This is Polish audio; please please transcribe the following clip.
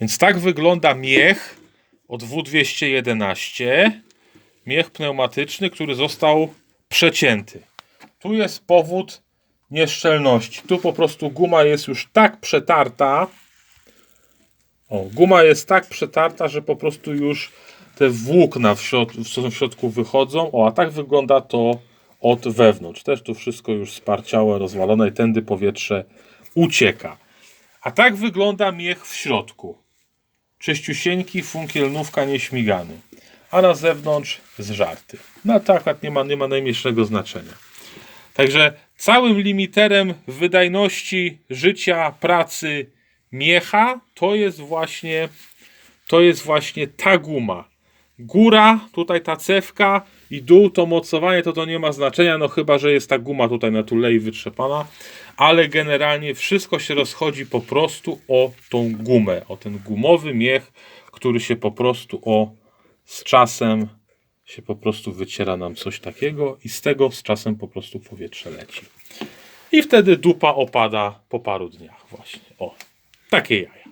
Więc tak wygląda miech od W211. Miech pneumatyczny, który został przecięty. Tu jest powód nieszczelności. Tu po prostu guma jest już tak przetarta. O, guma jest tak przetarta, że po prostu już te włókna w, środ w środku wychodzą. O, a tak wygląda to od wewnątrz. Też tu wszystko już sparciałe, rozwalone i tędy powietrze ucieka. A tak wygląda miech w środku. Czyściusieńki, funkielnówka, nieśmigany. A na zewnątrz zżarty. No to akurat nie ma, nie ma najmniejszego znaczenia. Także całym limiterem wydajności życia, pracy miecha to jest właśnie to jest właśnie ta guma. Góra, tutaj ta cewka i dół to mocowanie to to nie ma znaczenia, no chyba, że jest ta guma tutaj na tulei wytrzepana, ale generalnie wszystko się rozchodzi po prostu o tą gumę, o ten gumowy miech, który się po prostu o z czasem się po prostu wyciera nam coś takiego i z tego z czasem po prostu powietrze leci. I wtedy dupa opada po paru dniach właśnie. O, takie jaja.